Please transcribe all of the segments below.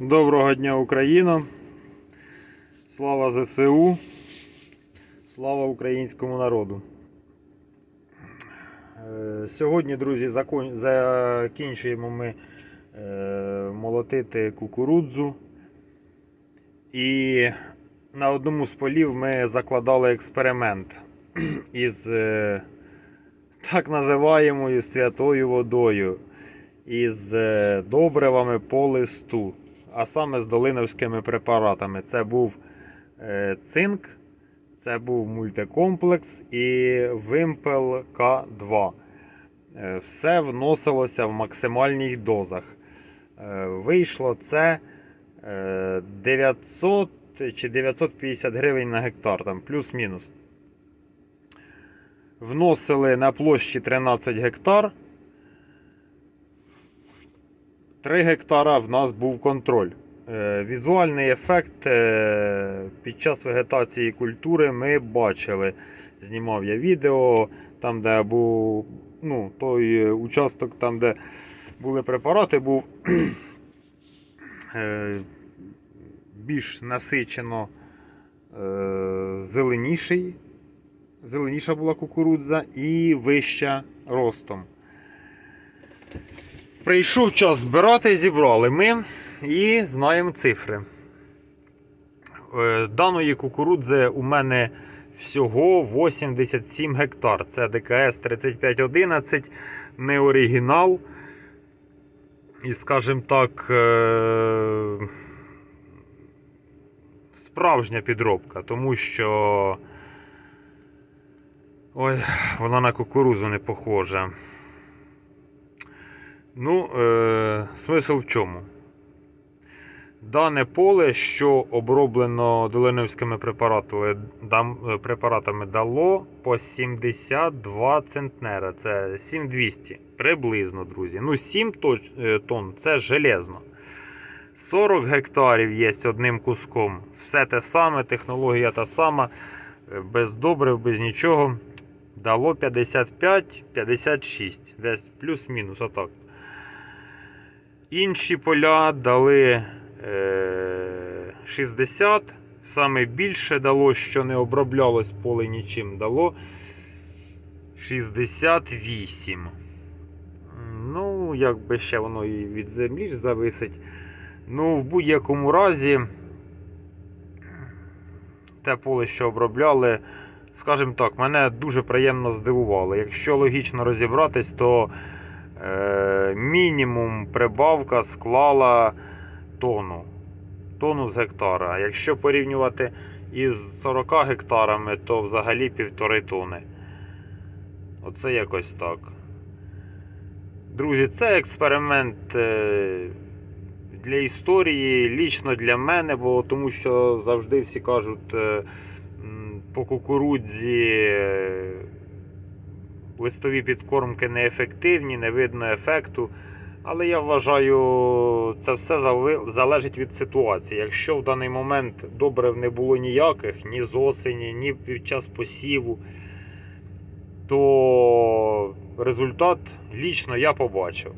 Доброго дня, Україна! Слава ЗСУ! Слава українському народу! Е, Сьогодні, друзі, закінчуємо ми е, молотити кукурудзу. І на одному з полів ми закладали експеримент із е, так називаємою святою водою із добривами по листу, а саме з долиновськими препаратами. Це був е, цинк, це був мультикомплекс і вимпел К2. Е, Все вносилося в максимальних дозах. Е, Вийшло це е, 900 чи 950 гривень на гектар, там плюс-мінус. Вносили на площі 13 гектар. 3 гектара в нас був контроль. Е, Візуальний ефект е, під час вегетації культури ми бачили. Знімав я відео, там, де був ну, той е, участок, там, де були препарати, був більш насичено зеленіший. Зеленіша була кукурудза і вища ростом. Прийшов час збирати, зібрали ми і знаємо цифри. Е, Даної кукурудзи у мене всього 87 гектар. Це ДКС 3511, не оригінал. І, скажімо так, е, справжня підробка, тому що ой, вона на кукурудзу не похожа. Ну, е, смисл в чому? Дане поле, що оброблено долиновськими препаратами, е, препаратами дало по 72 центнера. Це 7200 приблизно, друзі. Ну, 7 е, тонн це железно. 40 гектарів є одним куском. Все те саме, технологія та сама, е, без добрив, без нічого. Дало 55-56, десь плюс-мінус, отак. Інші поля дали е, 60. Саме більше дало, що не оброблялось поле нічим, дало 68. Ну, якби ще воно і від землі ж зависить. Ну, в будь-якому разі, те поле, що обробляли, скажімо так, мене дуже приємно здивувало. Якщо логічно розібратись, то е, мінімум прибавка склала тонну. Тонну з гектара. А якщо порівнювати із 40 гектарами, то взагалі півтори тони. Оце якось так. Друзі, це експеримент е, для історії, лічно для мене, бо тому що завжди всі кажуть е, по кукурудзі е, листові підкормки неефективні, не видно ефекту. Але я вважаю, це все залежить від ситуації. Якщо в даний момент добрив не було ніяких, ні з осені, ні під час посіву, то результат лічно я побачив.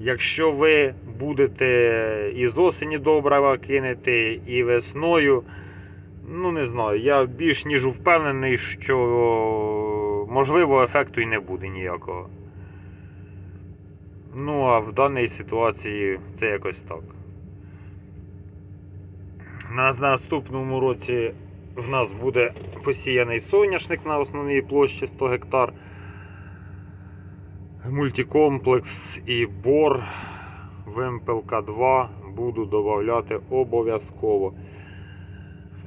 Якщо ви будете і з осені добрива кинете, і весною, ну не знаю, я більш ніж впевнений, що можливо ефекту і не буде ніякого. Ну, а в даній ситуації це якось так. На наступному році в нас буде посіяний соняшник на основній площі 100 гектар. Мультикомплекс і бор Вимпелка 2 буду додавати обов'язково,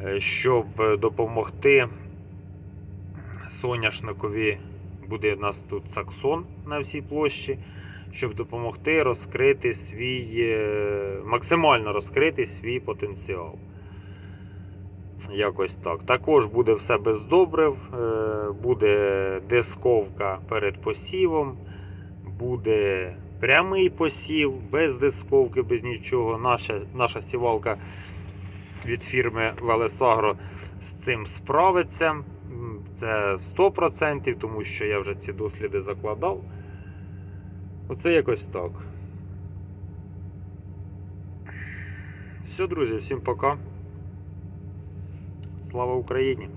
Е, щоб допомогти соняшникові. Буде у нас тут саксон на всій площі, щоб допомогти розкрити свій, е, максимально розкрити свій потенціал. Якось так. Також буде все без добрив, е, буде дисковка перед посівом, буде прямий посів, без дисковки, без нічого. Наша, наша сівалка від фірми Велесагро з цим справиться. Це 100%, тому що я вже ці досліди закладав. Оце якось так. Все, друзі, всім пока. Слава Україні!